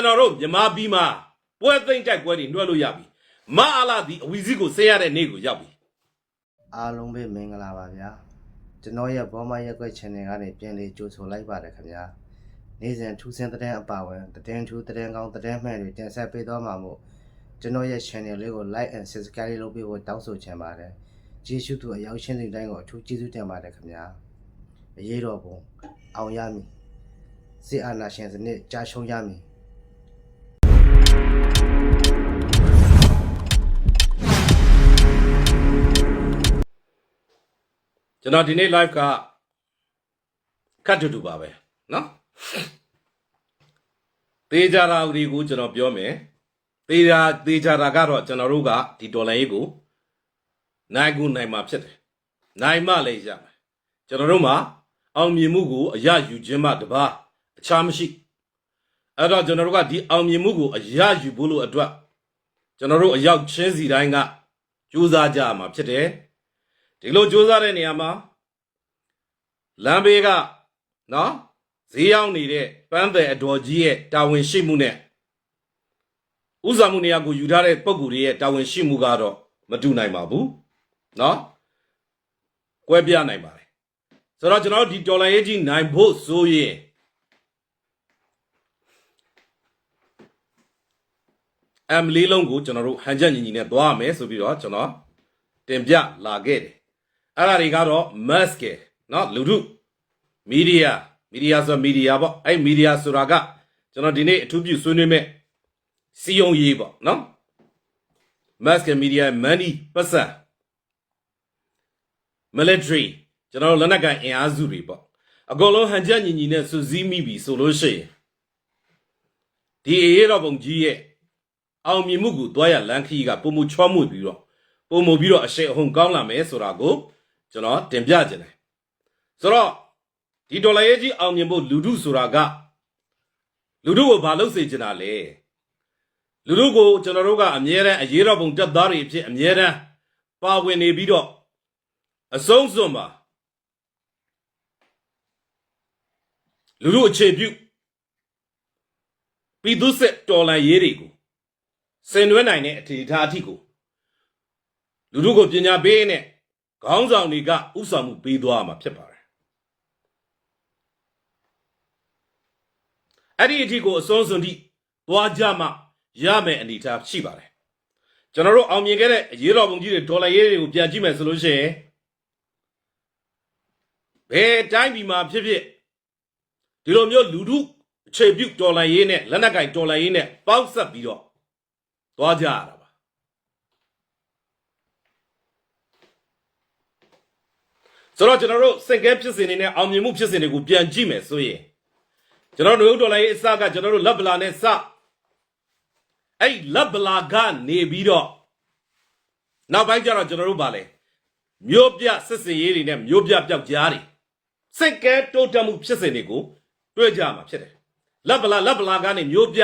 ကျွန်တော်တို့မြမပြည်မှာပွဲသိမ့်တိုက်ပွဲတွေနှွှဲလို့ရပြီမအားလာဒီအဝီစီကိုဆဲရတဲ့နေ့ကိုရောက်ပြီအားလုံးပဲမင်္ဂလာပါဗျာကျွန်တော်ရဲ့ဘောမရက်ွက် channel ကနေပြန်လေးကြိုဆိုလိုက်ပါတယ်ခင်ဗျာနေ့စဉ်ထူးဆန်းတဲ့အပါဝင်သတင်းထူးသတင်းကောင်းသတင်းမှန်တွေတင်ဆက်ပေးသွားမှာမို့ကျွန်တော်ရဲ့ channel လေးကို like and subscribe လုပ်ပေးဖို့တောင်းဆိုချင်ပါတယ်ကျေးဇူးသူအရောက်ရှင်းတဲ့တိုင်းကိုအထူးကျေးဇူးတင်ပါတယ်ခင်ဗျာအရေးတော်ပုံအောင်ရမည်စစ်အာဏာရှင်စနစ်ကြာရှုံးရမည် ကျွန်တော်ဒီနေ့ live ကခတ်တူတူပါပဲเนาะသေးကြတာတွေကိုကျွန်တော်ပြောမယ်သေးတာသေးကြတာကတော့ကျွန်တော်တို့ကဒီဒေါ်လာရေးကိုနိုင်ကူနိုင်မှာဖြစ်တယ်နိုင်မှလည်းရမယ်ကျွန်တော်တို့မှာအောင်မြင်မှုကိုအရယူခြင်းမှတပါအခြားမရှိ အဲ့တော့ကျွန်တော်တို့ကဒီအောင်မြင်မှုကိုအရယူဖို့လို့အတွက်ကျွန်တော်တို့အရောက်ချင်းစီတိုင်းကကြိုးစားကြရမှာဖြစ်တယ်ဒီလိုစူးစမ်းတဲ့နေရာမှာလမ်းဘေးကနော်ဈေးရောက်နေတဲ့ပန်းတယ်အတော်ကြီးရဲ့တာဝန်ရှိမှုနဲ့ဥစားမှုနေရာကိုယူထားတဲ့ပုံကူတွေရဲ့တာဝန်ရှိမှုကတော့မတူနိုင်ပါဘူးနော်ကွဲပြားနိုင်ပါတယ်ဆိုတော့ကျွန်တော်တို့ဒီတော်လိုင်းရေးကြီးနိုင်ဖို့ဆိုရင် အမ်လေးလုံးကိုကျွန်တော်တို့ဟန်ချက်ညီညီနဲ့သွားရမယ်ဆိုပြီးတော့ကျွန်တော်တင်ပြလာခဲ့တယ် အဲ့ဒါတွေကတော့ mask เนาะလူထုမီဒီယာမီဒီယာဆိုမီဒီယာပေါ့အဲ့မီဒီယာဆိုတာကကျွန်တော်ဒီနေ့အထူးပြုဆွေးနွေးမဲ့စီယုံရေးပေါ့เนาะ mask media money ပတ်စံ military ကျွန်တော်တို့လက်နက်ကိုင်အင်အားစုတွေပေါ့အကုန်လုံးဟန်ချက်ညီညီနဲ့စူးစီးမိပြီဆိုလို့ရှိရင်ဒီအေရတော်ပုံကြီးရဲ့ အောင်မြင်မှုကိုတွားရလန်ခီကပုံမှုချောမှုပြီးတော့ပုံမှုပြီးတော့အရှိန်အဟုန်ကောင်းလာမယ်ဆိုတာကိုကျွန်တော်တင်ပြခြင်းတယ်ဆိုတော့ဒီဒေါ်လာရေးကြီးအောင်မြင်ဖို့လူထုဆိုတာကလူထုကိုဘာလုပ်စေချင်တာလဲလူထုကိုကျွန်တော်တို့ကအမြဲတမ်းအရေးတော်ပုံတက်သားတွေအဖြစ်အမြဲတမ်းပါဝင်နေပြီးတော့အဆုံးစွန်ပါလူထုအခြေပြုပြည်သူစစ်တော်လှန်ရေးတွေကို ဆင်နွှဲနိုင်တဲ့အနေအထားအထိကိုလူထုကိုပညာပေးနဲ့ခေါင်းဆောင်တွေကဥဆောင်မှုပေးသွားမှာဖြစ်ပါတယ်အဲ့ဒီအထီကိုအစွန်းစွန်ထိသွားကြမှရမယ်အနေအထားရှိပါတယ်ကျွန်တော်တို့အောင်မြင်ခဲ့တဲ့အရေးတော်ပုံကြီးတွေဒေါ်လာရေးတွေကိုပြန်ကြည့်မယ်ဆိုလို့ရှိရင်ဘယ်တိုင်းပြည်မှာဖြစ်ဖြစ်ဒီလိုမျိုးလူထုအခြေပြုဒေါ်လာရေးနဲ့လက်နက်ကင်ဒေါ်လာရေးနဲ့ပေါက်ဆက်ပြီးတော့ သွားကြရတာပါဆိုတော့ကျွန်တော်တို့စင်ကဲဖြစ်စဉ်တွေနဲ့အောင်မြင်မှုဖြစ်စဉ်တွေကိုပြန်ကြည့်မယ်ဆိုရင်ကျွန်တော်တို့ဒေါ်လာရေးအစကကျွန်တော်တို့လက်ဗလာနဲ့စအဲ့ဒီလက်ဗလာကနေပြီးတော့နောက်ပိုင်းကျတော့ကျွန်တော်တို့ဗာလဲမြို့ပြစစ်စင်ရေးတွေနဲ့မြို့ပြပျောက်ကြားတွေစင်ကဲတိုးတက်မှုဖြစ်စဉ်တွေကိုတွေ့ကြမှာဖြစ်တယ်လက်ဗလာလက်ဗလာကနေမြို့ပြ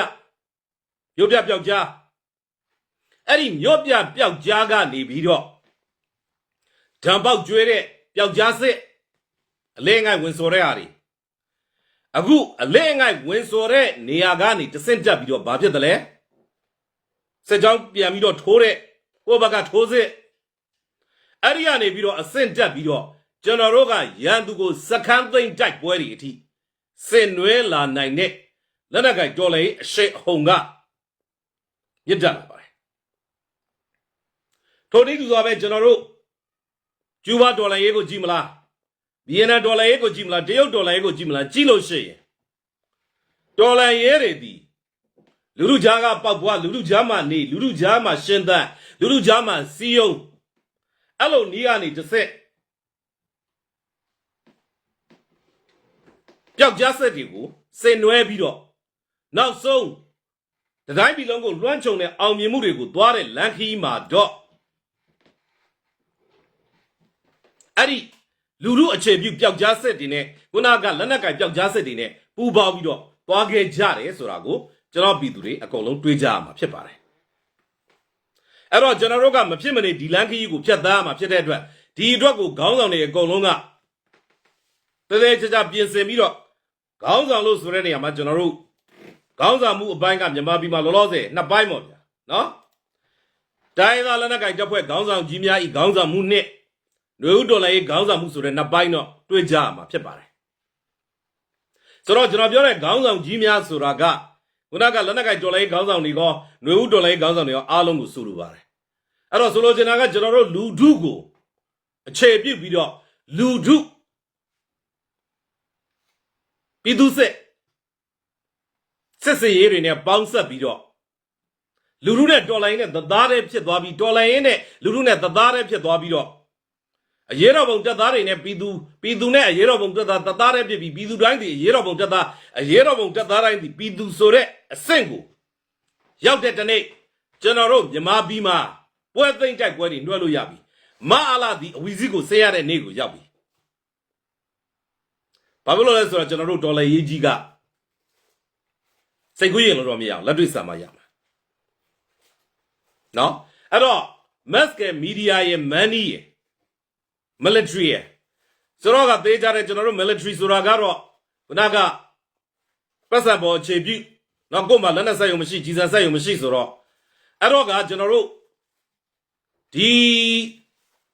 မြို့ပြပျောက်ကြား အဲ့ဒီမြို့ပြပျောက်ကြားကနေပြီးတော့ဓာတ်ပေါက်ကျွဲတဲ့ပျောက်ကြားစစ်အလဲငိုက်ဝင်စော်တဲ့ဟာတွေအခုအလဲငိုက်ဝင်စော်တဲ့နေရာကနေတဆင့်တက်ပြီးတော့ဘာဖြစ်တယ်လဲစစ်ကြောင်းပြန်ပြီးတော့ထိုးတဲ့ကိုယ့်ဘက်ကထိုးစစ်အဲ့ဒီကနေပြီးတော့အဆင့်တက်ပြီးတော့ကျွန်တော်တို့ကရန်သူကိုစကန်းသိမ့်တိုက်ပွဲတွေအထိစင်နွဲလာနိုင်တဲ့လက်နက်ကိုင်တော်လေအရှိတ်အဟုန်ကမြစ်တက်လာပါတယ် ထိုနည်းသူစွာပဲကျွန်တော်တို့ကျူးဘာဒေါ်လာရေးကိုကြည့်မလားဗီယက်နမ်ဒေါ်လာရေးကိုကြည့်မလားတရုတ်ဒေါ်လာရေးကိုကြည့်မလားကြည့်လို့ရှိရင်ဒေါ်လာရေးတွေဒီလူလူကြားကပောက်ပွားလူလူကြားမှာနေလူလူကြားမှာရှင်းသန့်လူလူကြားမှာစီယုံအဲ့လိုနီးကနေတစ်ဆက်ပျောက်ကြားဆက်တွေကိုစင်နွဲပြီးတော့နောက်ဆုံးတတိုင်းပြည်လုံးကိုလွှမ်းခြုံတဲ့အောင်မြင်မှုတွေကိုသွားတဲ့လန်ခီးမှာတော့ အဲ့ဒီလူလူအခြေပြုပျောက်ကြားစစ်တွေနဲ့ခုနကလက်နက်ကင်ပျောက်ကြားစစ်တွေနဲ့ပူပေါင်းပြီးတော့သွားခဲ့ကြတယ်ဆိုတာကိုကျွန်တော်ပြည်သူတွေအကုန်လုံးတွေးကြရမှာဖြစ်ပါတယ်အဲ့တော့ကျွန်တော်တို့ကမဖြစ်မနေဒီလန်ခီးကိုဖျက်သားရမှာဖြစ်တဲ့အတွက်ဒီအတွက်ကိုခေါင်းဆောင်တွေအကုန်လုံးကတည်းတည်းကြကြပြင်ဆင်ပြီးတော့ခေါင်းဆောင်လို့ဆိုတဲ့နေရာမှာကျွန်တော်တို့ခေါင်းဆောင်မှုအပိုင်းကမြန်မာပြည်မှာလောလောဆယ်နှစ်ပိုင်းပေါ့ဗျာနော်တိုင်းသားလက်နက်ကိုင်တပ်ဖွဲ့ခေါင်းဆောင်ကြီးများဤခေါင်းဆောင်မှုနဲ့ လူဦးတော်လည်းခေါင်းဆောင်မှုဆိုတဲ့နှစ်ပိုင်းတော့တွေ့ကြရမှာဖြစ်ပါတယ်ဆိုတော့ကျွန်တော်ပြောတဲ့ခေါင်းဆောင်ကြီးများဆိုတာကခုနကလက်နက်ကိုင်တော်လည်းခေါင်းဆောင်တွေကလူဦးတော်လည်းခေါင်းဆောင်တွေကအားလုံးကိုဆိုလိုပါတယ်အဲ့တော့ဆိုလိုချင်တာကကျွန်တော်တို့လူထုကိုအခြေပြုပြီးတော့လူထုပြည်သူစစ်စစ်စရေးတွေနဲ့ပေါင်းဆက်ပြီးတော့လူထုနဲ့တော်လိုင်းနဲ့သသားတဲ့ဖြစ်သွားပြီးတော်လိုင်းရင်နဲ့လူထုနဲ့သသားတဲ့ဖြစ်သွားပြီးတော့ အရေးတော်ပုံတက်သားတွေနဲ့ပြည်သူပြည်သူနဲ့အရေးတော်ပုံတက်သားသသားတဲ့ဖြစ်ပြီးပြည်သူတိုင်းဒီအရေးတော်ပုံတက်သားအရေးတော်ပုံတက်သားတိုင်းဒီပြည်သူဆိုတဲ့အဆင့်ကိုရောက်တဲ့တနေ့ကျွန်တော်တို့မြန်မာပြည်မှာပွဲသိမ့်တိုက်ပွဲတွေနှွှဲလို့ရပြီမအားလာဒီအဝီစီကိုဆဲရတဲ့နေ့ကိုရောက်ပြီဘာဖြစ်လို့လဲဆိုတော့ကျွန်တော်တို့ဒေါ်လာရေးကြီးကစိတ်ကူးရင်လို့တော့မရအောင်လက်တွေ့စာမရမှာနော်အဲ့တော့ mass media ရဲ့ money ရဲ့ military ရဲ့ဆိုတော့ကသေးကြတဲ့ကျွန်တော်တို့ military ဆိုတာကတော့ခုနကပတ်စံပေါ်အခြေပြုနော်ကို့မှာလက်နက်ဆက်ရုံမရှိကြီးစံဆက်ရုံမရှိဆိုတော့အဲ့တော့ကကျွန်တော်တို့ဒီ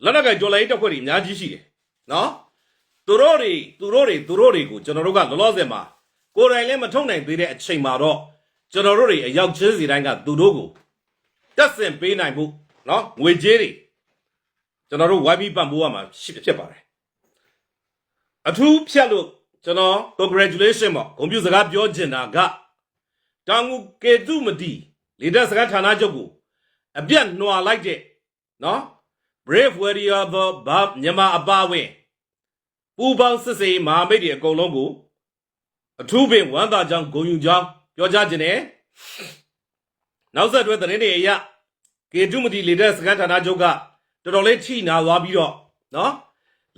လက်နက်ကဒေါ်လာရေးတက်ခွက်တွေအများကြီးရှိတယ်နော်သူတို့တွေသူတို့တွေသူတို့တွေကိုကျွန်တော်တို့ကလောလောဆယ်မှာကိုယ်တိုင်လည်းမထုတ်နိုင်သေးတဲ့အချိန်မှာတော့ကျွန်တော်တို့တွေအရောက်ချင်းစီတိုင်းကသူတို့ကိုတက်ဆင်ပေးနိုင်မှုနော်ငွေကြေးတွေ ကျွန်တော်တို့ဝိုင်းပြီးပံ့ပိုးရမှာရှိဖြစ်ပါတယ်အထူးဖြတ်လို့ကျွန်တော် congratulation ပေါ့ဂုဏ်ပြုစကားပြောချင်တာကတောင်ငူကေတုမတီလေတပ်စကားဌာနချုပ်ကိုအပြတ်နှွာလိုက်တဲ့နော် brave warrior သောဘာမြန်မာအပါအဝင်ပူပေါင်းစစ်စေးမဟာမိတ်တွေအကုန်လုံးကိုအထူးပင်ဝမ်းသာကြောင်းဂုဏ်ယူကြောင်းပြောကြားခြင်းနဲ့နောက်ဆက်တွဲသတင်းတွေအရကေတုမတီလေတပ်စကန်ဌာနချုပ်က တော်တော်လေးထိနာသွားပြီးတော့နော်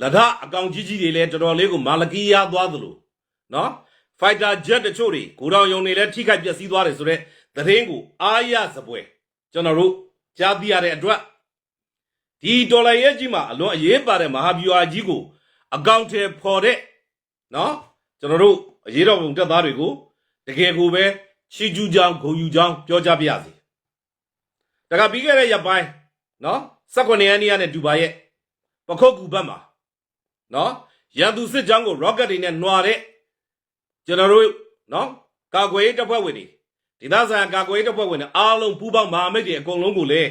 လဒအကောင်ကြီးကြီးတွေလည်းတော်တော်လေးကိုမာလကီယာသွားသလိုနော်ဖိုက်တာဂျက်တချို့တွေကိုတောင်ယုံတွေလည်းထိခိုက်ပျက်စီးသွားတယ်ဆိုတော့သတင်းကိုအားရစပွဲကျွန်တော်တို့ကြားသိရတဲ့အတွက်ဒီဒေါ်လာရဲ့ကြီးမှာအလွန်အရေးပါတဲ့မဟာဗျူဟာကြီးကိုအကောင့်ထဲပေါ်တဲ့နော်ကျွန်တော်တို့အရေးတော်ပုံတက်သားတွေကိုတကယ်ကိုပဲရှီကျူးကြောင်းဂုံယူကြောင်းပြောကြပြရစီတခါပြီးခဲ့တဲ့ရက်ပိုင်းနော် 18ရက်နေ့ကနေဒူဘာရဲ့ပခုတ်ကူဘက်မှာနော်ရန်သူစစ်ကြောင်းကိုရော့ကတ်တွေနဲ့နှွာတဲ့ကျွန်တော်တို့နော်ကာကွယ်ရေးတပ်ဖွဲ့ဝင်တွေဒေသဆိုင်ကာကွယ်ရေးတပ်ဖွဲ့ဝင်တွေအားလုံးပူးပေါင်းမဟာမိတ်တွေအကုန်လုံးကိုလည်း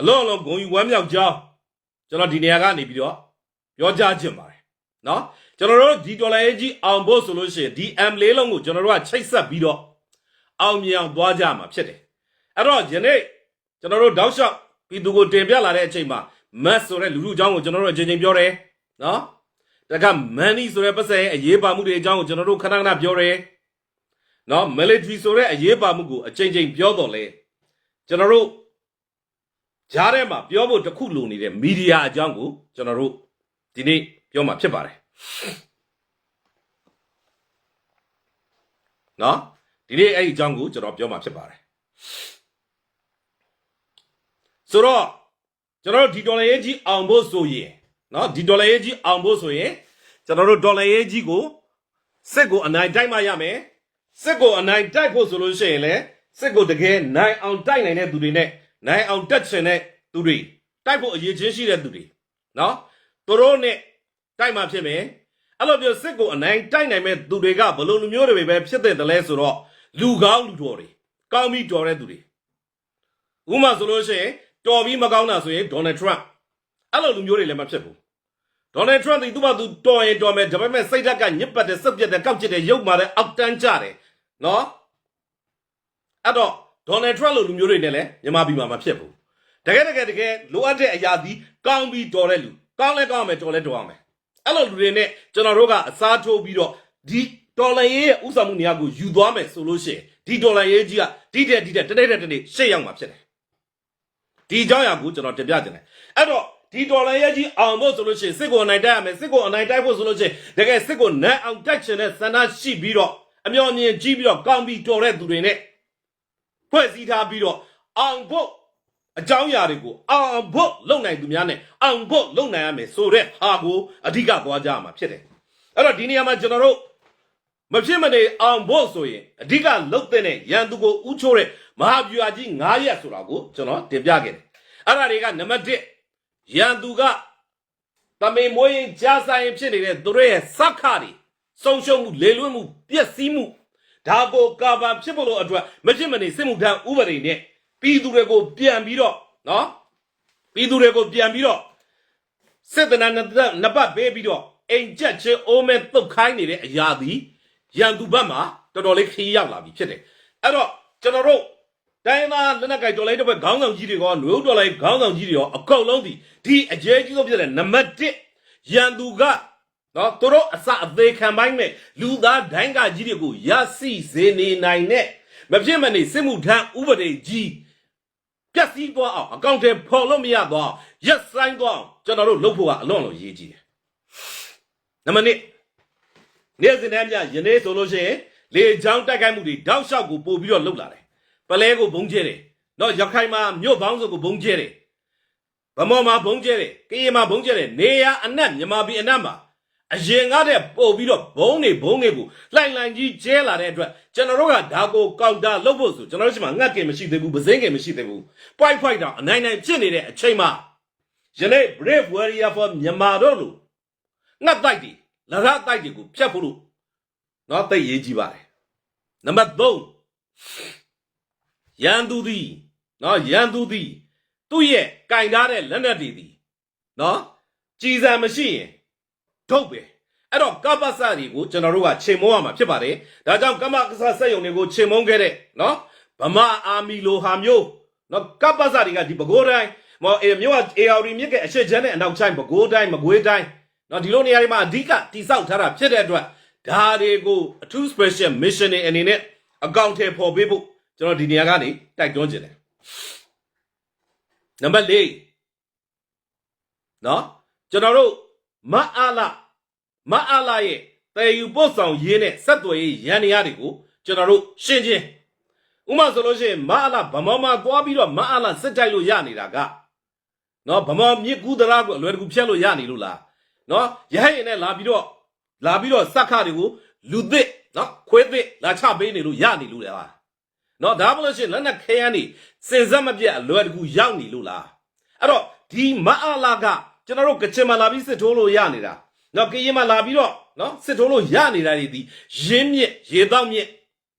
အလုံးအလုံးဂုံယူဝမ်းမြောက်ကြောင်းကျွန်တော်ဒီနေရာကနေပြီးတော့ပြောကြားခြင်းပါတယ်နော်ကျွန်တော်တို့ဒီဒေါ်လာရေးကြီးအောင်ဖို့ဆိုလို့ရှိရင်ဒီ M လေးလုံးကိုကျွန်တော်တို့ကချိတ်ဆက်ပြီးတော့အောင်မြောင်သွားကြမှာဖြစ်တယ်အဲ့တော့ယနေ့ကျွန်တော်တို့တောက်လျှောက် ပြည်သူကိုတင်ပြလာတဲ့အချိန်မှာ mass ဆိုတဲ့လူလူအကြောင်းကိုကျွန်တော်တို့အချိန်ချင်းပြောတယ်နော်တခါ money ဆိုတဲ့ပတ်စံရဲ့အရေးပါမှုတွေအကြောင်းကိုကျွန်တော်တို့ခဏခဏပြောတယ်နော် military ဆိုတဲ့အရေးပါမှုကိုအချိန်ချင်းပြောတော့လဲကျွန်တော်တို့ကြားထဲမှာပြောဖို့တခုလိုနေတဲ့ media အကြောင်းကိုကျွန်တော်တို့ဒီနေ့ပြောမှာဖြစ်ပါတယ်နော်ဒီနေ့အဲ့ဒီအကြောင်းကိုကျွန်တော်ပြောမှာဖြစ်ပါတယ် ဆိုတော့ကျွန်တော်တို့ဒီဒေါ်လာရေးကြီးအောင်ဖို့ဆိုရင်နော်ဒီဒေါ်လာရေးကြီးအောင်ဖို့ဆိုရင်ကျွန်တော်တို့ဒေါ်လာရေးကြီးကိုစစ်ကိုအနိုင်တိုက်မှရမယ်စစ်ကိုအနိုင်တိုက်ဖို့ဆိုလို့ရှိရင်လည်းစစ်ကိုတကယ်နိုင်အောင်တိုက်နိုင်တဲ့သူတွေနဲ့နိုင်အောင်တက်ချင်တဲ့သူတွေတိုက်ဖို့အရေးချင်းရှိတဲ့သူတွေနော်သူတို့နဲ့တိုက်မှဖြစ်မယ်အဲ့လိုမျိုးစစ်ကိုအနိုင်တိုက်နိုင်မဲ့သူတွေကဘလို့လူမျိုးတွေပဲဖြစ်တဲ့တလဲဆိုတော့လူကောင်းလူတော်တွေကောင်းပြီးတော်တဲ့သူတွေဥပမာဆိုလို့ရှိရင် တော်ပြီးမကောင်းတာဆိုရင်ဒေါ်နယ်ထရန့်အဲ့လိုလူမျိုးတွေလည်းမဖြစ်ဘူးဒေါ်နယ်ထရန့်ဒီသူ့ဘာသူတော်ရင်တော်မယ်ဒါပေမဲ့စိတ်ဓာတ်ကညစ်ပတ်တဲ့စက်ပြတ်တဲ့ကောက်ကျစ်တဲ့ရုပ်မာတဲ့အောက်တန်းကြတယ်နော်အဲ့တော့ဒေါ်နယ်ထရန့်လိုလူမျိုးတွေနဲ့လည်းမြန်မာပြည်မှာမဖြစ်ဘူးတကယ်တကယ်တကယ်လိုအပ်တဲ့အရာဒီကောင်းပြီးတော်တဲ့လူကောင်းလဲကောင်းမယ်တော်လဲတော်အောင်မယ်အဲ့လိုလူတွေနဲ့ကျွန်တော်တို့ကအစားထိုးပြီးတော့ဒီတော်လန်ရေးရဲ့ဥဆောင်မှုနေရာကိုယူသွားမယ်ဆိုလို့ရှိရင်ဒီတော်လန်ရေးကြီးကဒီတဲ့ဒီတဲ့တနေ့တဲ့တနေ့ရှေ့ရောက်မှာဖြစ်တယ် ဒီအကြောင်းအရာကိုကျွန်တော်တင်ပြခြင်းတယ်အဲ့တော့ဒီတော်လန်ရေးကြီးအောင်ဖို့ဆိုလို့ရှိရင်စစ်ကိုအနိုင်တိုက်ရမယ်စစ်ကိုအနိုင်တိုက်ဖို့ဆိုလို့ရှိရင်တကယ်စစ်ကိုနန်းအောင်တိုက်ချင်တဲ့ဆန္ဒရှိပြီးတော့အမျော်မြင်ကြီးပြီးတော့ကောင်းပြီးတော်တဲ့သူတွေနဲ့ဖွဲ့စည်းထားပြီးတော့အောင်ဖို့အကြောင်းအရာတွေကိုအောင်ဖို့လုံနိုင်သူများနဲ့အောင်ဖို့လုံနိုင်ရမယ်ဆိုတဲ့ဟာကိုအဓိကသွားကြရမှာဖြစ်တယ်အဲ့တော့ဒီနေရာမှာကျွန်တော်တို့ မဖြစ်မနေအောင်ဖို့ဆိုရင်အဓိကလုတ်တဲ့ရန်သူကိုဥချိုးတဲ့မဟာဗျူဟာကြီး9ရက်ဆိုတာကိုကျွန်တော်တင်ပြခဲ့တယ်အဲ့ဒါတွေကနံပါတ်1ရန်သူကတမေမွေးရင်ကြားဆိုင်ဖြစ်နေတဲ့သူတို့ရဲ့စက္ခတွေဆုံးရှုံးမှုလေလွင့်မှုပျက်စီးမှုဒါကိုကာဗာဖြစ်ဖို့လို့အတွက်မဖြစ်မနေစစ်မှုထမ်းဥပဒေနဲ့ပြည်သူတွေကိုပြန်ပြီးတော့နော်ပြည်သူတွေကိုပြန်ပြီးတော့စစ်တနနှစ်သက်နှစ်ပတ်ပေးပြီးတော့အိမ်ကျက်ချင်းအိုးမဲတုတ်ခိုင်းနေတဲ့အရာသည် ရန်သူဘက်မှာတော်တော်လေးခရီးရောက်လာပြီဖြစ်တယ်အဲ့တော့ကျွန်တော်တို့တိုင်းသားလက်နက်ကိုင်တော်လိုင်းတစ်ဘက်ခေါင်းဆောင်ကြီးတွေကနွေဦးတော်လိုင်းခေါင်းဆောင်ကြီးတွေရောအကောက်လုံးဒီဒီအကျဲကြီးဆုံးဖြစ်တဲ့နံပါတ်1ရန်သူကနော်သူတို့အစအသေးခံပိုင်းမဲ့လူသားဒိုင်းကကြီးတွေကိုရစီစေနေနိုင်တဲ့မဖြစ်မနေစစ်မှုထမ်းဥပဒေကြီးပြက်စီးသွားအောင်အကောင့်ထဲပေါ်လို့မရသွားအောင်ရက်ဆိုင်သွားအောင်ကျွန်တော်တို့လုပ်ဖို့ကအလွန်အလွန်ရေးကြီးတယ်။နံပါတ်1 နေ့စဉ်တည်းမြယနေ့ဆိုလို့ရှိရင်လေချောင်းတိုက်ခိုက်မှုတွေတောက်လျှောက်ကိုပို့ပြီးတော့လုပ်လာတယ်။ပလဲကိုဘုံကျဲတယ်။တော့ရခိုင်မှာမြို့ပေါင်းစုံကိုဘုံကျဲတယ်။ဗမော်မှာဘုံကျဲတယ်။ကရင်မှာဘုံကျဲတယ်။နေရအနက်မြမာပြည်အနက်မှာအရင်ကတည်းပို့ပြီးတော့ဘုံနေဘုံနေကိုလှိုင်လှိုင်ကြီးကျဲလာတဲ့အတွက်ကျွန်တော်တို့ကဒါကိုကောင်တာလုပ်ဖို့ဆိုကျွန်တော်တို့ရှိမှငတ်ကင်မရှိသေးဘူးပစင်းကင်မရှိသေးဘူးပွိုက်ဖွိုက်တော့အနိုင်နိုင်ဖြစ်နေတဲ့အချိန်မှာယနေ့ brave warrior for မြန်မာတို့လို့ငတ်တိုက်တွေ လရတိုက်တွေကိုဖျက်ဖို့လို့နော်သိရေးကြီးပါတယ်နံပါတ်3ရန်သူသည်နော်ရန်သူသည်သူ့ရဲ့ကင်ထားတဲ့လက်နက်တွေသည်နော်ကြည်စံမရှိရင်ထုတ်ပဲအဲ့တော့ကပ္ပစတွေကိုကျွန်တော်တို့ကချိန်မုံရမှာဖြစ်ပါတယ်ဒါကြောင့်ကမ္မကဆစက်ယုံတွေကိုချိန်မုံခဲ့တဲ့နော်ဗမာအာမီလိုဟာမျိုးနော်ကပ္ပစတွေကဒီပဲခူးတိုင်းမော်အေမြို့က AR မြစ်ကအရှိချမ်းနဲ့အနောက်ချိုင်းပဲခူးတိုင်းမကွေးတိုင်း နော်ဒီလိုနေရာတွေမှာအဓိကတိဆောက်ထားတာဖြစ်တဲ့အတွက်ဒါတွေကိုအထူး special mission တွေအနေနဲ့အကောင့်ထဲပေါ်ပေးဖို့ကျွန်တော်ဒီနေရာကနေတိုက်တွန်းခြင်းတယ်နံပါတ်၄နော်ကျွန်တော်တို့မအားလာမအားလာရဲ့တေယူပို့ဆောင်ရေးနဲ့ဆက်သွယ်ရေးရန်နေရတွေကိုကျွန်တော်တို့ရှင်းချင်းဥပမာဆိုလို့ရှိရင်မအားလာဗမောမှာသွားပြီးတော့မအားလာစစ်တိုက်လို့ရနေတာကနော်ဗမောမြစ်ကူးတရာကိုအလွယ်တကူဖြတ်လို့ရနေလို့လား နော်ရဟရင်နဲ့လာပြီးတော့လာပြီးတော့စက်ခတွေကိုလူသစ်နော်ခွေးသစ်လာချပေးနေလို့ရနေလို့လားနော်ဒါမှမဟုတ်ရှင်လက်နက်ခဲယမ်းနေစင်စက်မပြတ်အလွယ်တကူရောက်နေလို့လားအဲ့တော့ဒီမအားလာကကျွန်တော်တို့ကချင်မှာလာပြီးစစ်ထိုးလို့ရနေတာနော်ကရင်မှာလာပြီးတော့နော်စစ်ထိုးလို့ရနေတာတွေဒီရင်းမြစ်ရေတောက်မြစ်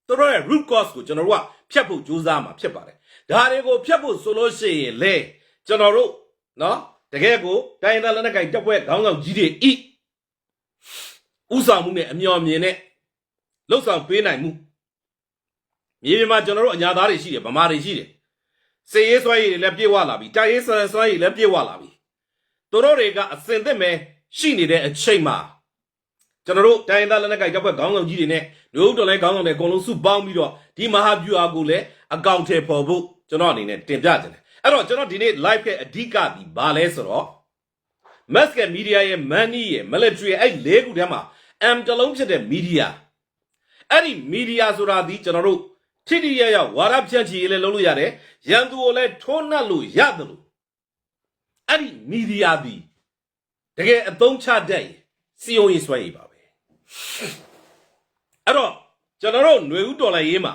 သူတို့ရဲ့ root cause ကိုကျွန်တော်တို့ကဖြတ်ဖို့ကြိုးစားမှာဖြစ်ပါတယ်ဒါတွေကိုဖြတ်ဖို့ဆိုလို့ရှိရင်လေကျွန်တော်တို့နော် တကယ်ကိုတိုင်းဒေသလက်နက်ကိုင်တပ်ဖွဲ့ခေါင်းဆောင်ကြီးတွေဤဥဆောင်မှုနဲ့အမျှော်မြင်နဲ့လှုပ်ဆောင်ပေးနိုင်မှုမြေပြင်မှာကျွန်တော်တို့အညာသားတွေရှိတယ်ဗမာတွေရှိတယ်စေရေးစွဲရည်တွေလည်းပြေဝလာပြီတိုက်ရေးဆွဲဆွဲရည်လည်းပြေဝလာပြီသူတို့တွေကအစင်သစ်မဲ့ရှိနေတဲ့အချိန်မှာကျွန်တော်တို့တိုင်းဒေသလက်နက်ကိုင်တပ်ဖွဲ့ခေါင်းဆောင်ကြီးတွေနဲ့လူဦးတော်လိုင်းခေါင်းဆောင်တွေအကုန်လုံးစုပေါင်းပြီးတော့ဒီမဟာဗျူဟာကိုလည်းအကောင့်ထဲပေါ်ဖို့ကျွန်တော်အနေနဲ့တင်ပြကြတယ် အဲ့တော့ကျွန်တော်ဒီနေ့ live ရဲ့အဓိကဒီဘာလဲဆိုတော့ mass media ရဲ့ money ရဲ့ military ရဲ့အဲ့လေးခုထဲမှာ M တလုံးဖြစ်တဲ့ media အဲ့ဒီ media ဆိုတာဒီကျွန်တော်တို့ထိတိရရဝါရဖြန့်ချီရေးလည်းလုပ်လို့ရတယ်ရန်သူကိုလည်းထိုးနှက်လို့ရတယ်လို့အဲ့ဒီ media ဒီတကယ်အသုံးချတတ်ရင်စီယုံရေးဆွဲရေးပါပဲအဲ့တော့ကျွန်တော်တို့ຫນွေဦးတော်လိုက်ရေးမှာ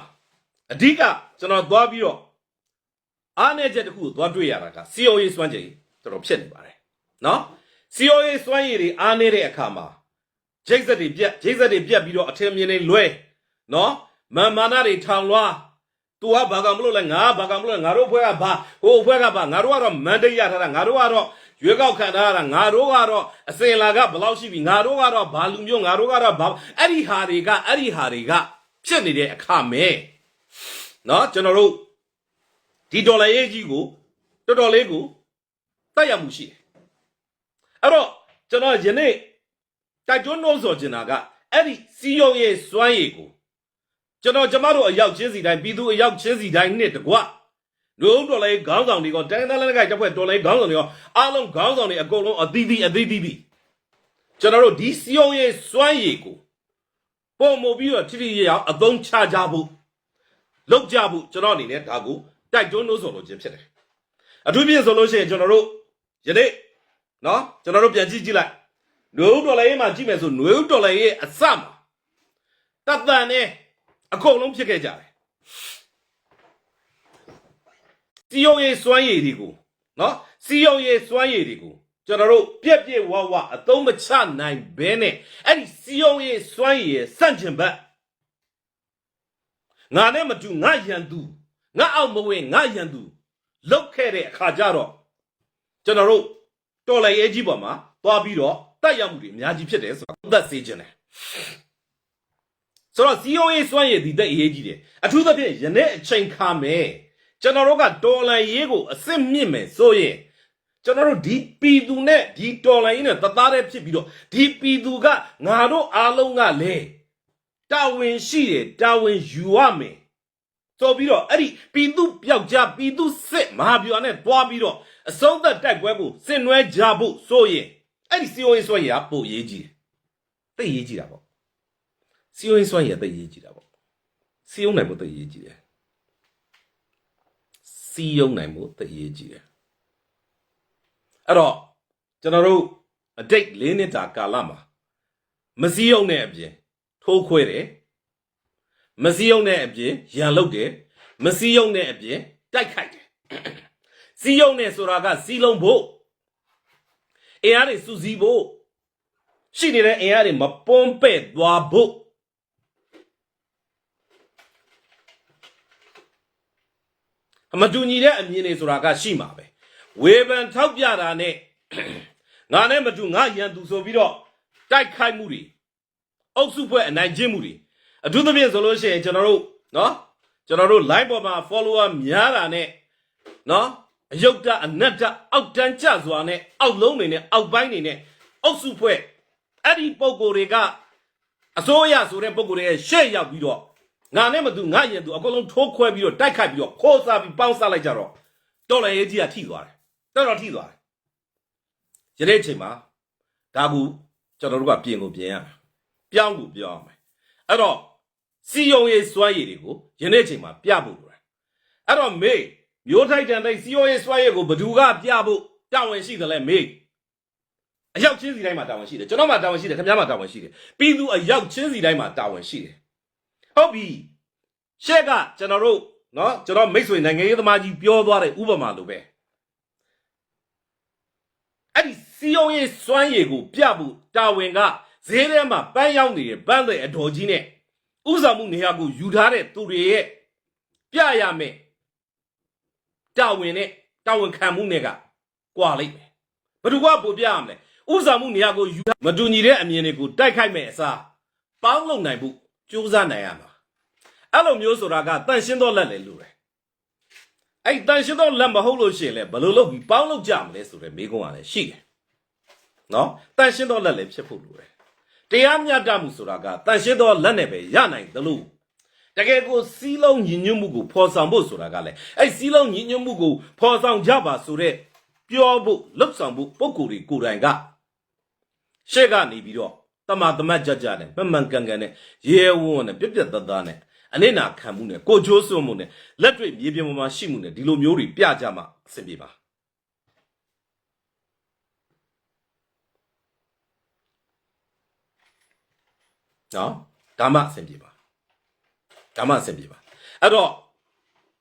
အဓိကကျွန်တော်သွားပြီးတော့ အားနည်းချက်တစ်ခုကိုသွားတွေ့ရတာကစီယုံရေးစွမ်းချင်တော်တော်ဖြစ်နေပါတယ်နော်စီယုံရေးစွမ်းရည်တွေအားနည်းတဲ့အခါမှာဂျိတ်ဆက်တွေပြက်ဂျိတ်ဆက်တွေပြက်ပြီးတော့အထင်မြင်နေလွဲနော်မာမာနာတွေထောင်လွှားသူကဘာကောင်မလို့လဲငါဘာကောင်မလို့လဲငါတို့ဘွဲကဘာဟိုဘွဲကဘာငါတို့ကတော့မန်တိတ်ရထားတာငါတို့ကတော့ရွေးကောက်ခံထားတာငါတို့ကတော့အစင်လာကဘယ်လောက်ရှိပြီငါတို့ကတော့ဘာလူမျိုးငါတို့ကတော့ဘာအဲ့ဒီဟာတွေကအဲ့ဒီဟာတွေကဖြစ်နေတဲ့အခါမဲနော်ကျွန်တော်တို့ ဒီဒေါ်လာရေးကြီးကိုတော်တော်လေးကိုတက်ရမှုရှိတယ်အဲ့တော့ကျွန်တော်ယနေ့တိုက်တွန်းလို့ဆိုချင်တာကအဲ့ဒီစီယုံရဲ့စွမ်းရည်ကိုကျွန်တော်ကျမတို့အရောက်ချင်းစီတိုင်းပြည်သူအရောက်ချင်းစီတိုင်းနဲ့တကွလူဦးတော်လေးခေါင်းဆောင်တွေကတိုင်းသားလက်နက်ကိုင်တပ်ဖွဲ့တော်လေးခေါင်းဆောင်တွေကအားလုံးခေါင်းဆောင်တွေအကုန်လုံးအသီးသီးအသီးသီးသီးကျွန်တော်တို့ဒီစီယုံရဲ့စွမ်းရည်ကိုပုံမပြီးတော့ထိထိရအောင်အသုံးချကြဖို့လုပ်ကြဖို့ကျွန်တော်အနေနဲ့ဒါကို တိုက်တွန်းလို့ဆိုလို့ခြင်းဖြစ်တယ်အထူးဖြင့်ဆိုလို့ရှိရင်ကျွန်တော်တို့ယနေ့နော်ကျွန်တော်တို့ပြန်ကြည့်ကြည့်လိုက်လူဦးတော်လေးမှာကြည့်မယ်ဆိုလူဦးတော်လေးရဲ့အစမှာတတ်တန်နဲ့အကုန်လုံးဖြစ်ခဲ့ကြတယ်စီယုံရေးစွမ်းရည်တွေကိုနော်စီယုံရေးစွမ်းရည်တွေကိုကျွန်တော်တို့ပြက်ပြက်ဝဝအသုံးမချနိုင်ဘဲနဲ့အဲ့ဒီစီယုံရေးစွမ်းရည်ရဲ့စန့်ကျင်ဘက်ငါနဲ့မတူငါရန်သူ ငါအောက်မဝင်ငါရန်သူလောက်ခဲ့တဲ့အခါကျတော့ကျွန်တော်တို့တော်လိုက်ရေးကြီးပေါ်မှာသွားပြီးတော့တက်ရောက်မှုတွေအများကြီးဖြစ်တယ်ဆိုတော့သက်စေခြင်းတယ်ဆိုတော့စီယုံရေးစွမ်းရည်ဒီတက်ရေးကြီးတယ်အထူးသဖြင့်ယနေ့အချိန်ခါမယ်ကျွန်တော်တို့ကတော်လန်ရေးကိုအစစ်မြင့်မယ်ဆိုရင်ကျွန်တော်တို့ဒီပီသူနဲ့ဒီတော်လန်ရေးနဲ့တသားတည်းဖြစ်ပြီးတော့ဒီပီသူကငါတို့အားလုံးကလည်းတာဝန်ရှိတယ်တာဝန်ယူရမယ် ဆိုပြီးတော့အဲ့ဒီပီသူပျောက်ကြားပီသူစစ်မဟာဗျူဟာနဲ့တွားပြီးတော့အစုံသက်တိုက်ပွဲကိုဆင်နွှဲကြဖို့ဆိုရင်အဲ့ဒီစီယိုရေးစွမ်းရည်ကပိုရေးကြီးတယ်သိရေးကြီးတာပေါ့စီယိုရေးစွမ်းရည်ကသိရေးကြီးတာပေါ့စီယုံနိုင်ဖို့သိရေးကြီးတယ်စီးယုံနိုင်မှုတည်ရည်ကြီးတယ်အဲ့တော့ကျွန်တော်တို့အတိတ်၄နှစ်တာကာလမှာမစည်းယုံတဲ့အပြင်ထိုးခွဲတယ် မစည်းယုံတဲ့အပြင်ရန်လုတ်တယ်မစည်းယုံတဲ့အပြင်တိုက်ခိုက်တယ်စီးယုံနေဆိုတာကစီးလုံးဖို့အင်အားတွေစုစည်းဖို့ရှိနေတဲ့အင်အားတွေမပွန်းပဲ့သွားဖို့အမတူညီတဲ့အမြင်တွေဆိုတာကရှိမှာပဲဝေဖန်ထောက်ပြတာနဲ့ငါနဲ့မတူငါရန်သူဆိုပြီးတော့တိုက်ခိုက်မှုတွေအုပ်စုဖွဲ့အနိုင်ကျင့်မှုတွေ အထူးသဖြင့်ဆိုလို့ရှိရင်ကျွန်တော်တို့နော်ကျွန်တော်တို့ line ပေါ်မှာ follower များတာနဲ့နော်အယုတ်တအနတ္တအောက်တန်းကျစွာနဲ့အောက်လုံးတွေနဲ့အောက်ပိုင်းတွေနဲ့အုပ်စုဖွဲ့အဲ့ဒီပုံကိုယ်တွေကအစိုးရဆိုတဲ့ပုံကိုယ်တွေရဲ့ရှေ့ရောက်ပြီးတော့ငါနဲ့မတူငါရင်သူအကုန်လုံးထိုးခွဲပြီးတော့တိုက်ခိုက်ပြီးတော့ခိုးစားပြီးပေါင်းစားလိုက်ကြတော့တော်လည်းရေးကြီးကထိသွားတယ်တော်တော်ထိသွားတယ်ယနေ့အချိန်မှာဒါကူကျွန်တော်တို့ကပြင်ကိုပြင်ရမယ်ပြောင်းကိုပြောင်းရမယ်အဲ့တော့ စီယုံရေးစွမ်းရည်တွေကိုယနေ့အချိန်မှာပြဖို့လိုတယ်အဲ့တော့မေးမျိုးထိုက်တန်တဲ့စီယုံရေးစွမ်းရည်ကိုဘယ်သူကပြဖို့တာဝန်ရှိတယ်လဲမေးအရောက်ချင်းစီတိုင်းမှာတာဝန်ရှိတယ်ကျွန်တော်မှာတာဝန်ရှိတယ်ခင်ဗျားမှာတာဝန်ရှိတယ်ပြီးသူအရောက်ချင်းစီတိုင်းမှာတာဝန်ရှိတယ် ဟုတ်ပြီရှက်ကကျွန်တော်တို့เนาะကျွန်တော်မိတ်ဆွေနိုင်ငံရေးသမားကြီးပြောသွားတဲ့ဥပမာလိုပဲအဲ့ဒီစီယုံရေးစွမ်းရည်ကိုပြဖို့တာဝန်ကဈေးထဲမှာပန်းရောက်နေတဲ့ပန်းတဲ့အတော်ကြီးနဲ့ ဥစားမှုနေရာကိုယူထားတဲ့သူတွေရဲ့ပြရမယ်တာဝန်နဲ့တာဝန်ခံမှုနဲ့ကကွာလိုက်မယ်ဘယ်သူကပို့ပြရမလဲဥစားမှုနေရာကိုယူထားမတူညီတဲ့အမြင်တွေကိုတိုက်ခိုက်မယ်အစားပေါင်းလုံနိုင်ဖို့ကြိုးစားနိုင်ရမှာအဲ့လိုမျိုးဆိုတာကတန်ရှင်းတော့လက်လေလို့တယ်အဲ့ဒီတန်ရှင်းတော့လက်မဟုတ်လို့ရှိရင်လည်းဘယ်လိုလုပ်ပြီးပေါင်းလုပ်ကြမလဲဆိုတဲ့မိကုံးကလည်းရှိတယ်နော်တန်ရှင်းတော့လက်လည်းဖြစ်ဖို့လိုတယ် တရားမျှတမှုဆိုတာကတန်ရှင်းတော့လက်နဲ့ပဲရနိုင်တယ်လို့တကယ်ကိုစီးလုံးညီညွတ်မှုကိုဖော်ဆောင်ဖို့ဆိုတာကလည်းအဲ့စီးလုံးညီညွတ်မှုကိုဖော်ဆောင်ကြပါဆိုတဲ့ပြောဖို့လှုပ်ဆောင်ဖို့ပုံကိုယ်တွေကိုယ်တိုင်ကရှေ့ကနေပြီးတော့တမတမတ်ကြကြနဲ့မှန်မှန်ကန်ကန်နဲ့ရဲဝံ့ဝံ့နဲ့ပြက်ပြက်သားသားနဲ့အနစ်နာခံမှုနဲ့ကိုချိုးစွမှုနဲ့လက်တွေ့မြေပြင်ပေါ်မှာရှိမှုနဲ့ဒီလိုမျိုးတွေပြကြမှာအဆင်ပြေပါ နော်ဒါမှအဆင်ပြေပါဒါမှအဆင်ပြေပါအဲ့တော့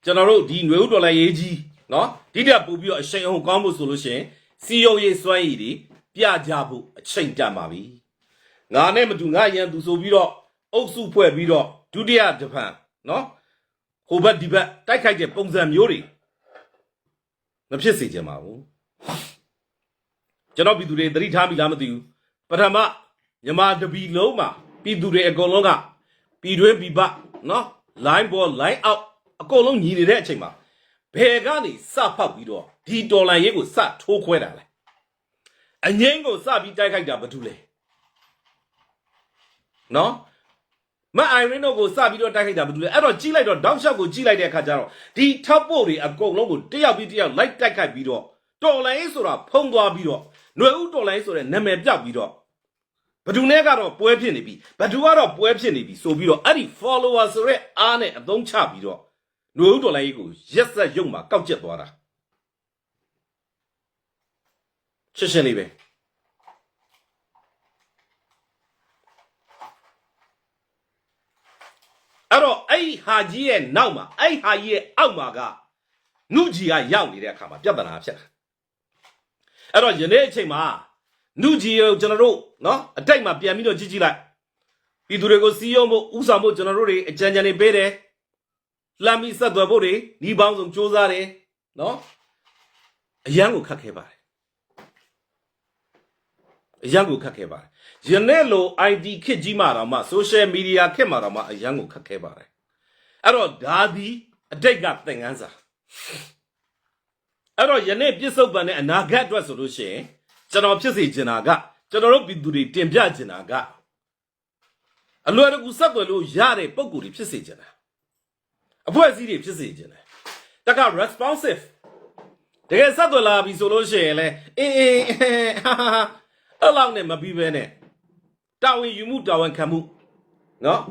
ကျွန်တော်တို့ဒီຫນွေဥတော်လိုက်ရေးကြီးနော်ဒီတက်ပို့ပြီးတော့အရှိန်အဟုန်ကောင်းဖို့ဆိုလို့ရှိရင်စီယုံရေးစွမ်းရည်တွေပြကြဖို့အချိန်တန်ပါပြီငါနဲ့မတူငါရန်သူဆိုပြီးတော့အုပ်စုဖွဲ့ပြီးတော့ဒုတိယဂျပန်နော်ဟိုဘက်ဒီဘက်တိုက်ခိုက်တဲ့ပုံစံမျိုးတွေမဖြစ်စေချင်ပါဘူးကျွန်တော်ပြည်သူတွေသတိထားမိလားမသိဘူးပထမမြန်မာတပီလုံးမှာ ပြည်သူတွေအကုန်လုံးကပြည်တွင်းပြည်ပနော် line ball line out အကုန်လုံးညီနေတဲ့အချိန်မှာဘယ်ကနေစဖောက်ပြီးတော့ဒီတော်လန်ရေးကိုစထိုးခွဲတာလဲအငိမ့်ကိုစပြီးတိုက်ခိုက်တာဘာတူလဲနော်မအိုင်ရင်းတို့ကိုစပြီးတော့တိုက်ခိုက်တာဘာတူလဲအဲ့တော့ကြီးလိုက်တော့တောက်လျှောက်ကိုကြီးလိုက်တဲ့အခါကျတော့ဒီထောက်ပို့တွေအကုန်လုံးကိုတယောက်ပြီးတယောက်လိုက်တိုက်ခိုက်ပြီးတော့တော်လန်ရေးဆိုတာဖုံးသွားပြီးတော့ຫນွေဥတော်လန်ရေးဆိုတဲ့နာမည်ပြောက်ပြီးတော့ ဘဒူနဲ့ကတော့ပွဲဖြစ်နေပြီဘဒူကတော့ပွဲဖြစ်နေပြီဆိုပြီးတော့အဲ့ဒီ follower ဆိုတဲ့အားနဲ့အသုံးချပြီးတော့ຫນွေဥတော်လိုင်းကြီးကိုရက်ဆက်ရုံမှာကောက်ကျက်သွားတာရှင်းရှင်းလေးပဲအဲ့တော့အဲ့ဒီဟာကြီးရဲ့နောက်မှာအဲ့ဒီဟာကြီးရဲ့အောက်မှာကနုကြီးကရောက်နေတဲ့အခါမှာပြဿနာဖြစ်တာအဲ့တော့ယနေ့အချိန်မှာ နုကြီးကိုကျွန်တော်တို့နော်အတိတ်မှာပြန်ပြီးတော့ကြည့်ကြည့်လိုက်ပြည်သူတွေကိုစီးရုံးဖို့ဥဆောင်ဖို့ကျွန်တော်တို့တွေအကြံဉာဏ်တွေပေးတယ်လှမ်းပြီးဆက်သွယ်ဖို့တွေဒီပေါင်းစုံစူးစမ်းတယ်နော်အရန်ကိုခတ်ခဲပါတယ်အရန်ကိုခတ်ခဲပါတယ်ယနေ့လို ID ခစ်ကြီးမှာတော့မှ social media ခစ်မှာတော့မှအရန်ကိုခတ်ခဲပါတယ်အဲ့တော့ဒါဒီအတိတ်ကသင်ခန်းစာအဲ့တော့ယနေ့ပြစ္ဆုတ်ပံနဲ့အနာဂတ်အတွက်ဆိုလို့ရှိရင် ကျွန်တော်ဖြစ်စေချင်တာကကျွန်တော်တို့ပြည်သူတွေတင်ပြချင်တာကအလွယ်တကူဆက်သွယ်လို့ရတဲ့ပုံကိုယ်တွေဖြစ်စေချင်တာအဖွဲ့အစည်းတွေဖြစ်စေချင်တယ်တက responsive တကယ်ဆက်သွယ်လာပြီဆိုလို့ရှိရင်လဲအင်းအင်းဟာဟာဟာအဲ့လောက်နဲ့မပြီးပဲနဲ့တာဝန်ယူမှုတာဝန်ခံမှုနော်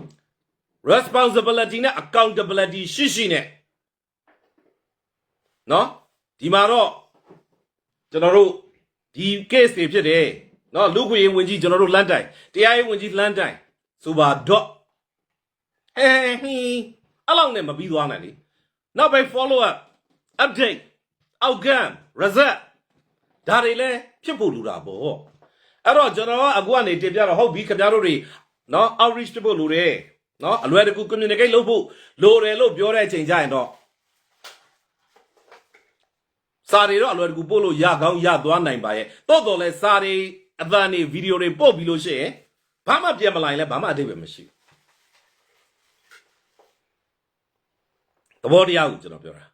responsibility နဲ့ accountability ရှိရှိနဲ့နော်ဒီမှာတော့ကျွန်တော်တို့ ဒီ case တွေဖြစ်တယ်နော်လူခွေဝင်ကြီးကျွန်တော်တို့လမ်းတိုင်တရားရေးဝင်ကြီးလမ်းတိုင်ဆိုပါတော့ဟဲဟီအဲ့လောက်နဲ့မပြီးသွားနိုင်လေနောက်ပဲ follow up update outcome result ဒါတွေလည်းဖြစ်ဖို့လူတာပေါ့အဲ့တော့ကျွန်တော်ကအခုကနေတင်ပြတော့ဟုတ်ပြီခင်ဗျားတို့တွေနော် outreach ဖြစ်ဖို့လိုတယ်နော်အလွယ်တကူ communicate လုပ်ဖို့လိုတယ်လို့ပြောတဲ့အချိန်ကျရင်တော့ စာတွေတော့အလွယ်တကူပို့လို့ရကောင်းရသွားနိုင်ပါရဲ့တော့တော်လဲစာတွေအသံတွေဗီဒီယိုတွေပို့ပြီးလို့ရှိရင်ဘာမှပြန်မလာရင်လည်းဘာမှအဓိပ္ပာယ်မရှိဘူးသဘောတရားကိုကျွန်တော်ပြောတာ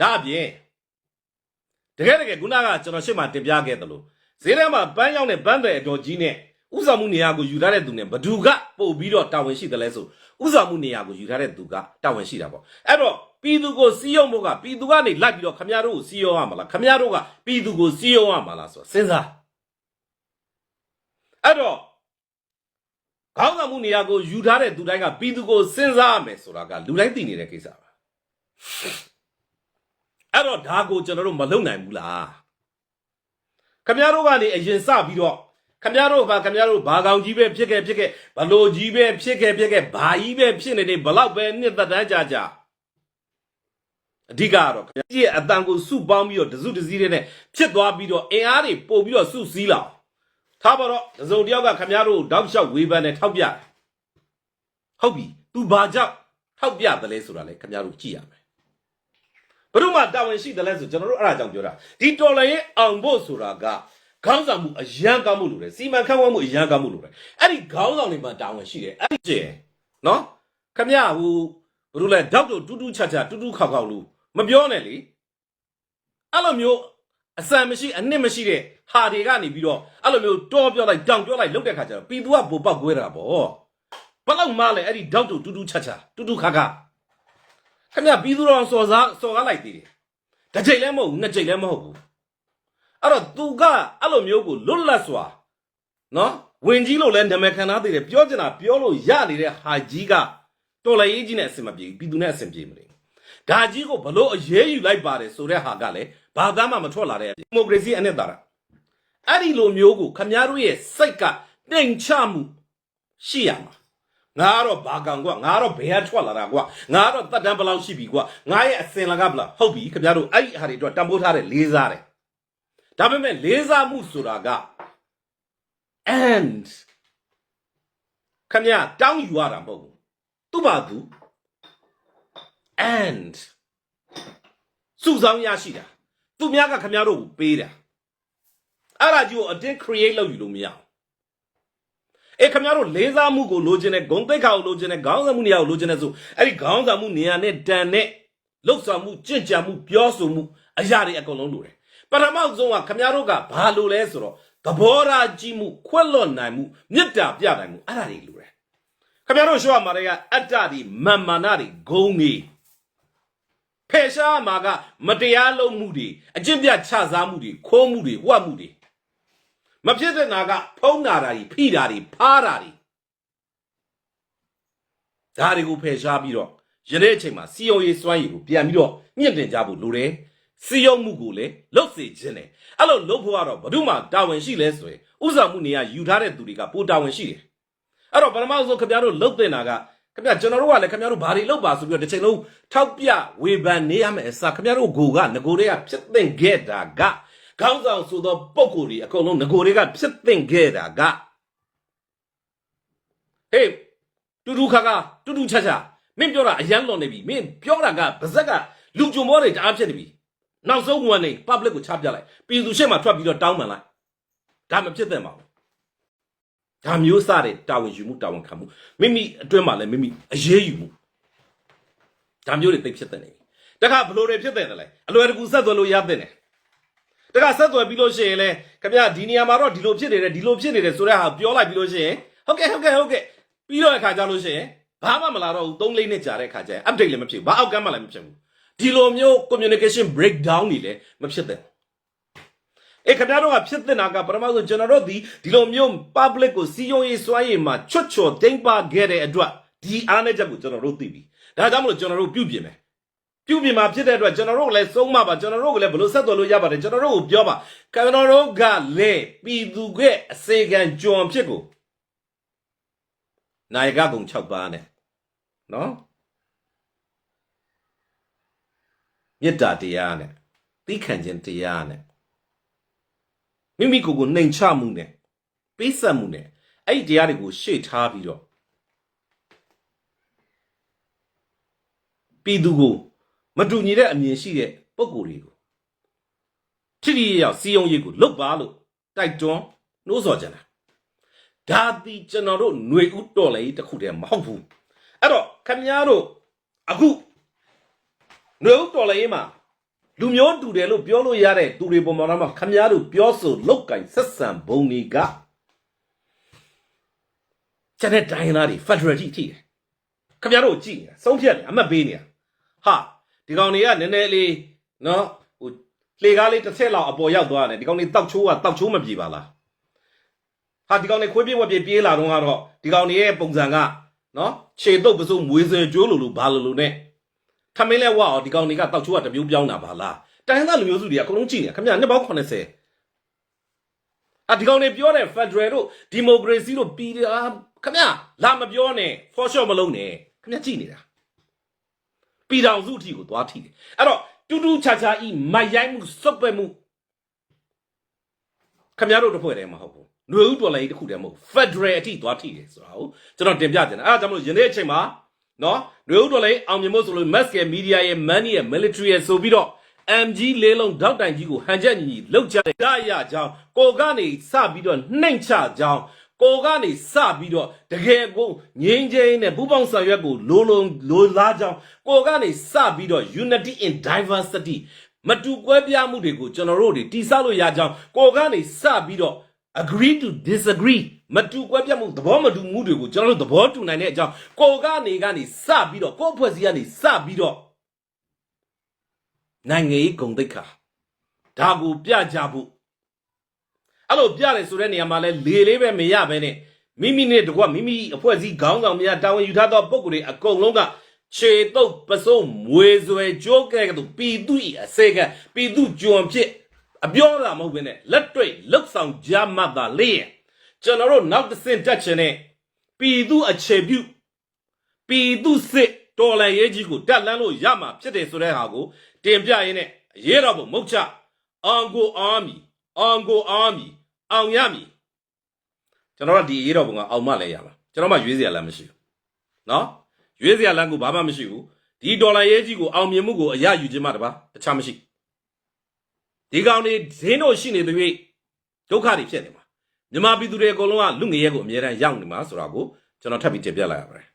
ဒါအပြင်တကယ်တကယ်ခုနကကျွန်တော်ရှေ့မှာတင်ပြခဲ့တယ်လို့ဈေးထဲမှာပန်းရောက်တဲ့ပန်းတဲ့အတော်ကြီးနဲ့ဥဆောင်မှုနေရာကိုယူထားတဲ့သူနဲ့ဘသူကပို့ပြီးတော့တာဝန်ရှိတယ်လဲဆိုဥဆောင်မှုနေရာကိုယူထားတဲ့သူကတာဝန်ရှိတာပေါ့အဲ့တော့ ပြည်သူကိုစီးရုံဖို့ကပြည်သူကနေလိုက်ပြီးတော့ခမရတို့ကိုစီးရုံရမှာလားခမရတို့ကပြည်သူကိုစီးရုံရမှာလားဆိုတော့စဉ်းစားအဲ့တော့ခေါင်းဆောင်မှုနေရာကိုယူထားတဲ့သူတိုင်းကပြည်သူကိုစဉ်းစားရမယ်ဆိုတာကလူတိုင်းသိနေတဲ့ကိစ္စပါအဲ့တော့ဒါကိုကျွန်တော်တို့မလုပ်နိုင်ဘူးလားခမရတို့ကနေအရင်စပြီးတော့ခမရတို့ကခမရတို့ဘာကောင်ကြီးပဲဖြစ်ခဲ့ဖြစ်ခဲ့ဘလို့ကြီးပဲဖြစ်ခဲ့ဖြစ်ခဲ့ဘာကြီးပဲဖြစ်နေနေဘလောက်ပဲနှစ်သက်တမ်းကြာကြာ အဓိကကတော့ခမရကြီးရဲ့အတန်ကိုစုပေါင်းပြီးတော့တစုတစည်းတဲ့ဖြစ်သွားပြီးတော့အင်အားတွေပို့ပြီးတော့စုစည်းလာအောင်ထားပါတော့တစုံတယောက်ကခမရတို့တောက်လျှောက်ဝေဖန်နဲ့ထောက်ပြတယ်ဟုတ်ပြီ तू ဘာကြောင့်ထောက်ပြတယ်လဲဆိုတာလေခမရတို့ကြည့်ရမယ်ဘယ်သူမှတာဝန်ရှိတယ်လဲဆိုကျွန်တော်တို့အဲ့ဒါကြောင့်ပြောတာဒီတော်လည်းအောင်ဖို့ဆိုတာကခေါင်းဆောင်မှုအရန်ကောင်းမှုလို့တယ်စီမံခန့်ခွဲမှုအရန်ကောင်းမှုလို့တယ်အဲ့ဒီခေါင်းဆောင်တွေမှာတာဝန်ရှိတယ်အဲ့ဒီကျင်နော်ခမရဟိုဘယ်လိုလဲတောက်တို့တူးတူးချာချာတူးတူးခေါက်ခေါက်လို့ မပြောနဲ့လေအဲ့လိုမျိုးအစံမရှိအနှစ်မရှိတဲ့ဟာတွေကနေပြီးတော့အဲ့လိုမျိုးတောပြောလိုက်တောင်ပြောလိုက်လုပ်တဲ့ခါကျတော့ပြည်သူကပိုပောက်ကွဲတာပေါ့ဘယ်လောက်မှလဲအဲ့ဒီတောက်တို့တူးတူးချာချာတူးတူးခါခါခင်ဗျပြည်သူတော်စော်စားစော်ကားလိုက်သေးတယ်တစ်ချိန်လည်းမဟုတ်ဘူးနှစ်ချိန်လည်းမဟုတ်ဘူးအဲ့တော့သူကအဲ့လိုမျိုးကိုလွတ်လပ်စွာနော်ဝင်ကြီးလို့လည်းနာမည်ခံထားသေးတယ်ပြောချင်တာပြောလို့ရနေတဲ့ဟာကြီးကတော်လည်းရေးကြီးနဲ့အဆင်မပြေဘူးပြည်သူနဲ့အဆင်ပြေမလို့ ဒါကြီးကိုဘလို့အရေးယူလိုက်ပါတယ်ဆိုတဲ့ဟာကလည်းဘာသာမှမထွက်လာတဲ့ဒီမိုကရေစီအနှစ်သာရအဲ့ဒီလိုမျိုးကိုခမည်းတော်ရဲ့စိတ်ကတိမ်ချမှုရှိရမှာငါကတော့ဘာကောင်ကွာငါကတော့ဘယ်ဟာထွက်လာတာကွာငါကတော့တက်တန်းဘယ်လောက်ရှိပြီကွာငါရဲ့အစင်လကဘယ်လောက်ဟုတ်ပြီခင်ဗျားတို့အဲ့ဒီဟာတွေတော့တံပိုးထားတဲ့လေးစားတယ်ဒါပေမဲ့လေးစားမှုဆိုတာက and ခင်ဗျာတောင်းယူရတာမဟုတ်ဘူးသူ့ဘာသူ and စုဆောင်ရရှိတာသူများကခင်ဗျားတို့ကိုပေးတာအဲ့ဒါကြီးကိုအတင်း create လုပ်ယူလို့မရဘူးအေးခင်ဗျားတို့လေးစားမှုကိုလိုချင်တဲ့ဂုံသိက္ခာကိုလိုချင်တဲ့ခေါင်းဆောင်မှုနေရာကိုလိုချင်တဲ့ဆိုအဲ့ဒီခေါင်းဆောင်မှုနေရာနဲ့တန်တဲ့လှုပ်ဆောင်မှုကြင့်ကြံမှုပြောဆိုမှုအရာတွေအကုန်လုံးလိုတယ်ပထမဆုံးကခင်ဗျားတို့ကဘာလိုလဲဆိုတော့သဘောထားကြီးမှုခွက်လွတ်နိုင်မှုမေတ္တာပြနိုင်မှုအဲ့ဒါတွေလိုတယ်ခင်ဗျားတို့ရှော့မှာတွေကအတ္တတွေမာန်မာနတွေဂုံတွေ ဖယ်ရှားမှာကမတရားလုပ်မှုတွေအကျင့်ပြတ်ချစားမှုတွေခိုးမှုတွေဝှက်မှုတွေမဖြစ်တဲ့နာကဖုံးနာတာတွေဖိတာတွေဖားတာတွေဒါတွေကိုဖယ်ရှားပြီးတော့ယနေ့အချိန်မှာစီယုံရေးစွမ်းရည်ကိုပြန်ပြီးတော့မြင့်တင်ကြဖို့လိုတယ်စီယုံမှုကိုလည်းလှုပ်စေခြင်းတယ်အဲ့လိုလှုပ်ဖို့ကတော့ဘယ်သူမှတာဝန်ရှိလဲဆိုရင်ဥစ္စာမှုနေရယူထားတဲ့သူတွေကပိုတာဝန်ရှိတယ်အဲ့တော့ပထမဆုံးခင်ဗျားတို့လှုပ်တင်တာက ခင်ဗျကျွန်တော်တို့ကလည်းခင်ဗျားတို့ဘာတွေလုပ်ပါဆိုပြီးတော့တစ်ချိန်လုံးထောက်ပြဝေဖန်နေရမယ်အစားခင်ဗျားတို့ကိုကငကိုတွေကဖြစ်သင့်ခဲ့တာကခေါင်းဆောင်ဆိုသောပုံကိုယ်တွေအကုန်လုံးငကိုတွေကဖြစ်သင့်ခဲ့တာကဟေးတူတူခါခါတူတူချာချာမင်းပြောတာအရန်လွန်နေပြီမင်းပြောတာကဗဇက်ကလူကြုံမောတွေတအားဖြစ်နေပြီနောက်ဆုံးဝန်နေ public ကိုချပြလိုက်ပြည်သူရှေ့မှာထွက်ပြီးတော့တောင်းပန်လိုက်ဒါမဖြစ်သင့်ပါဘူး ဒါမျိုးစတဲ့တာဝန်ယူမှုတာဝန်ခံမှုမိမိအတွင်းမှာလည်းမိမိအရေးယူမှုဒါမျိုးတွေသိပ်ဖြစ်တဲ့နေတခါဘလို့တွေဖြစ်တဲ့လဲအလွယ်တကူဆက်သွယ်လို့ရတဲ့နေတခါဆက်သွယ်ပြီးလို့ရှိရင်လဲခင်ဗျာဒီနေရာမှာတော့ဒီလိုဖြစ်နေတယ်ဒီလိုဖြစ်နေတယ်ဆိုတဲ့ဟာပြောလိုက်ပြီးလို့ရှိရင်ဟုတ်ကဲ့ဟုတ်ကဲ့ဟုတ်ကဲ့ပြီးတော့အခါကြလို့ရှိရင်ဘာမှမလာတော့ဘူး3လိမ့်နဲ့ကြာတဲ့အခါကျရင် update လည်းမဖြစ်ဘူးဘာအောက်ကမ်းမှလည်းမဖြစ်ဘူးဒီလိုမျိုး communication breakdown တွေလည်းမဖြစ်တဲ့ အေးခင်ဗျားတို့ကဖြစ်တဲ့နာကပထမဆုံးကျွန်တော်တို့ဒီဒီလိုမျိုး public ကိုစီယုံရေးစွမ်းရည်မှာချွတ်ချော်တိမ့်ပါခဲ့တဲ့အတွက်ဒီအားနဲ့ချက်ကိုကျွန်တော်တို့သိပြီဒါကြောင့်မလို့ကျွန်တော်တို့ပြုပြင်မယ်ပြုပြင်မှာဖြစ်တဲ့အတွက်ကျွန်တော်တို့လည်းဆုံးမပါကျွန်တော်တို့ကလည်းဘယ်လိုဆက်သွယ်လို့ရပါတယ်ကျွန်တော်တို့ကိုပြောပါကျွန်တော်တို့ကလည်းပြည်သူကအစေခံကြုံဖြစ်ကိုနိုင်ကကုံ6ပါးနဲ့နော်မေတ္တာတရားနဲ့သိခံခြင်းတရားနဲ့ မိမိကိုယ်ကိုနှိမ်ချမှုနဲ့ပေးဆက်မှုနဲ့အဲ့ဒီတရားတွေကိုရှေ့ထားပြီးတော့ပြည်သူကိုမတူညီတဲ့အမြင်ရှိတဲ့ပုံကိုယ်တွေကိုထိထိရောက်စီယုံရေးကိုလုတ်ပါလို့တိုက်တွန်းနှိုးဆော်ကြတာဒါသည်ကျွန်တော်တို့ຫນွေဥတော်လေတစ်ခုတည်းမဟုတ်ဘူးအဲ့တော့ခမည်းတော်အခုຫນွေဥတော်လေမှာ လူမျိုးတူတယ်လို့ပြောလို့ရတဲ့သူတွေပုံမှန်တော့ခမည်းတော်ပြောဆိုလောက်ကင်ဆက်ဆံဘုံတွေကကျန်တဲ့တိုင်းသားတွေ Federal ကြီးထိတယ်ခမည်းတော်ကြည့်နေတာဆုံးဖြတ်နေအမှတ်ပေးနေတာဟာဒီကောင်တွေကနည်းနည်းလေးနော်ဟိုလေကားလေးတစ်ဆက်လောက်အပေါ်ရောက်သွားတယ်ဒီကောင်တွေတောက်ချိုးကတောက်ချိုးမပြေပါလားဟာဒီကောင်တွေခွေးပြေးဝက်ပြေးပြေးလာတော့ကတော့ဒီကောင်တွေရဲ့ပုံစံကနော်ခြေတုပ်ပစုံမွေးစင်ကျိုးလိုလိုဘာလိုလိုနဲ့ ထမင်းလဲဝါအောင်ဒီကောင်တွေကတောက်ချိုးကတမျိုးပြောင်းတာပါလားတိုင်းရင်းသားလူမျိုးစုတွေကအကုန်လုံးကြည့်နေခင်ဗျာနှစ်ပေါင်း80အာဒီကောင်တွေပြောတဲ့ Federal တို့ Democracy တို့ပြည်တာခင်ဗျာလာမပြောနဲ့ for sure မလုံးနဲ့ခင်ဗျာကြည့်နေတာပြည်တော်စုအထိကိုသွားထိတယ်အဲ့တော့တူတူချာချာဤမရိုင်းမှုစွတ်ပက်မှုခင်ဗျားတို့တစ်ဖွဲ့တည်းမဟုတ်ဘူးຫນွေဥတော်လည်းတစ်ခုတည်းမဟုတ်ဘူး Federal အထိသွားထိတယ်ဆိုတာကိုကျွန်တော်တင်ပြချင်တယ်အဲ့ဒါကြောင့်မလို့ယနေ့အချိန်မှာ နော်လူဦးတော်လည်းအောင်မြင်ဖို့ဆိုလို့ mass ရဲ့ media ရဲ့ money ရဲ့ military ရဲ့ဆိုပြီးတော့ MG လေးလုံးဒေါက်တိုင်ကြီးကိုဟန်ချက်ညီညီလောက်ကြတဲ့ဒါရကြောင်းကိုကနေစပြီးတော့နှိမ်ချကြောင်းကိုကနေစပြီးတော့တကယ်ကိုငင်းချင်းနဲ့ပူပေါင်းဆောင်ရွက်ကိုလိုလိုလိုလားကြောင်းကိုကနေစပြီးတော့ unity in diversity မတူကွဲပြားမှုတွေကိုကျွန်တော်တို့တွေတိဆောက်လို့ရကြောင်းကိုကနေစပြီးတော့ agree to disagree မတူကွဲပြတ်မှုသဘောမတူမှုတွေကိုကျွန်တော်တို့သဘောတူနိုင်တဲ့အကြောင်းကိုကနေကနေစပြီးတော့ကိုအဖွဲ့အစည်းကနေစပြီးတော့နိုင်ငံရေးဂုံတိတ်ခါဒါကိုပြကြဖို့အဲ့လိုပြတယ်ဆိုတဲ့နေရာမှာလဲလေလေးပဲမရပဲနဲ့မိမိနဲ့တကွမိမိအဖွဲ့အစည်းခေါင်းဆောင်များတာဝန်ယူထားသောပုံကိုယ်တွေအကုန်လုံးကခြေတုပ်ပစိုးမွေဆွဲကြိုးကဲကတူပြည်သူ၏အစေကပြည်သူကြွန်ဖြစ်အပြောတာမဟုတ်ဘဲနဲ့လက်တွေ့လှုပ်ဆောင်ကြမှတ်တာလေ ကျွန်တော်တို့နောက်တစ်ဆင့်တက်ခြင်းနဲ့ပြည်သူအခြေပြုပြည်သူစစ်တော်လှန်ရေးကြီးကိုတက်လှမ်းလို့ရမှာဖြစ်တယ်ဆိုတဲ့ဟာကိုတင်ပြရင်းနဲ့ရေးတော့ဖို့မုတ်ချအောင်ကိုအာမီအောင်ကိုအာမီအောင်ရမီကျွန်တော်ကဒီရေးတော့ပုံကအောင်မလဲရလားကျွန်တော်မှရွေးစရာလမ်းမရှိဘူးနော်ရွေးစရာလမ်းကိုဘာမှမရှိဘူးဒီဒေါ်လာရေးကြီးကိုအောင်မြင်မှုကိုအရယူခြင်းမှတပါတခြားမရှိဒီကောင်တွေဈေးတို့ရှိနေသည်၍ဒုက္ခတွေဖြစ်နေမှာ မြန်မာပြည်သူတွေအကုန်လုံးကလူငရဲကိုအမြဲတမ်းရောက်နေမှာဆိုတာကိုကျွန်တော်ထပ်ပြီးတင်ပြလိုက်ရပါတယ်